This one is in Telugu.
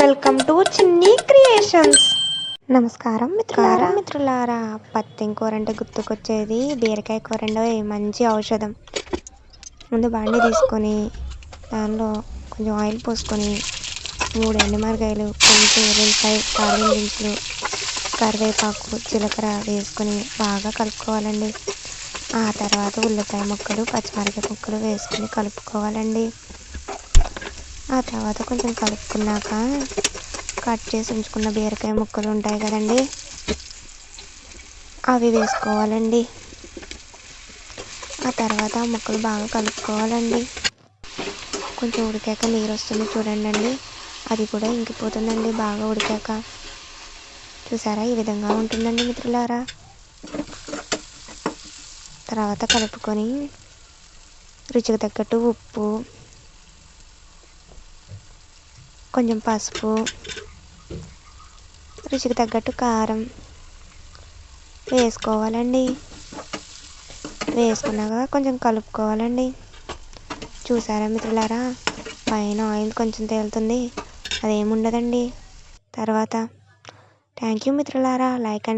వెల్కమ్ టు చిన్ని క్రియేషన్స్ నమస్కారం మిత్రులారా. మిత్రులారా. పత్తి కూర అంటే గుర్తుకొచ్చేది బీరకాయ కూర అండి మంచి ఔషధం. ముందు బాండి తీసుకొని దానిలో కొంచెం ఆయిల్ పోసుకొని మూడు ఎండుమిరకాయలు కొంచెం ఉల్లిపాయ తాలిం దినుసులు కరివేపాకు జీలకర్ర వేసుకొని బాగా కలుపుకోవాలండి. ఆ తర్వాత ఉల్లిపాయ ముక్కలు పచ్చిమిరపకాయ ముక్కలు వేసుకొని కలుపుకోవాలండి. ఆ తర్వాత కొంచెం కలుపుకున్నాక కట్ చేసి ఉంచుకున్న బీరకాయ ముక్కలు ఉంటాయి కదండి. అవి వేసుకోవాలండి. ఆ తర్వాత ఆ ముక్కలు బాగా కలుపుకోవాలండి. కొంచెం ఉడికాక నీరు వస్తుంది చూడండి అండి అది కూడా ఇంకిపోతుందండి బాగా ఉడికాక. చూసారా? ఈ విధంగా ఉంటుందండి మిత్రులారా. తర్వాత కలుపుకొని రుచికి తగ్గట్టు ఉప్పు కొంచెం పసుపు. రుచికి తగ్గట్టు కారం వేసుకోవాలండి. వేసుకున్నాక కొంచెం కలుపుకోవాలండి. చూసారా మిత్రులారా? పైన ఆయిల్ కొంచెం తేలుతుంది. అదేముండదండి తర్వాత థ్యాంక్ యూ మిత్రులారా. Like and